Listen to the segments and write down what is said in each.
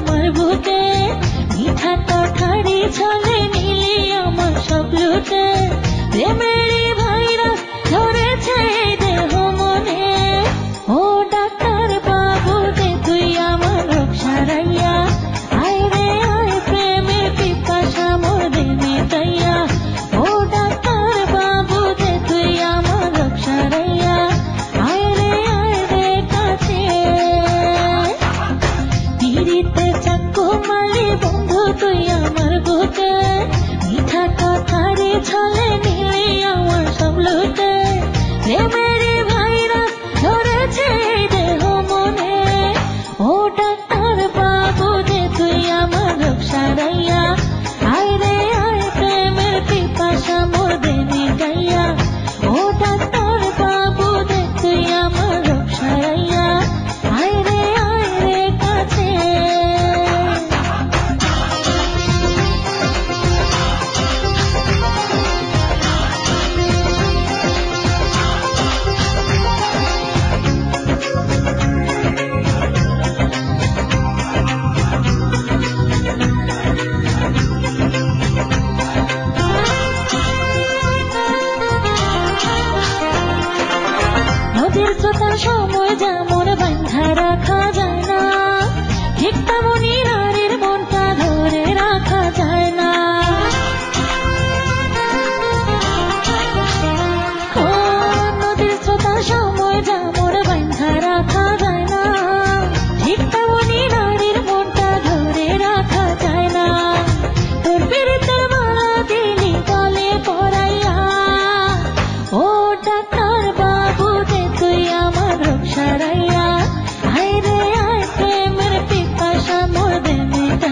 আমার বুকে মিঠা তো ঠাড়ি চলে মিলি আমার সব লুটে। প্রেমে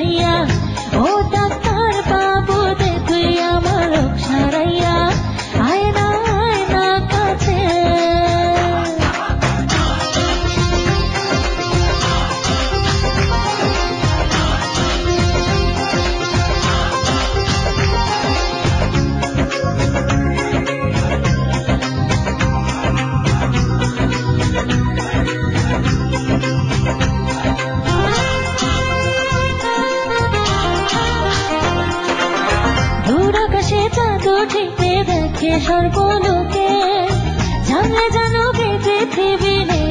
呀。দেখে সর্বলোকে জানলে জানো পৃথিবী নেই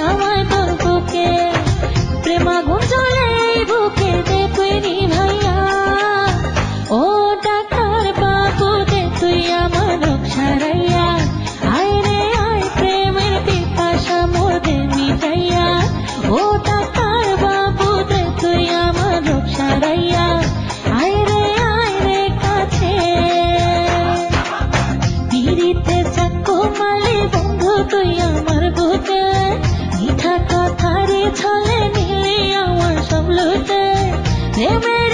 দেখে তুই আমার বুকে মিঠা কথারে ছলে নিলি আমার সব লুটে। প্রেমের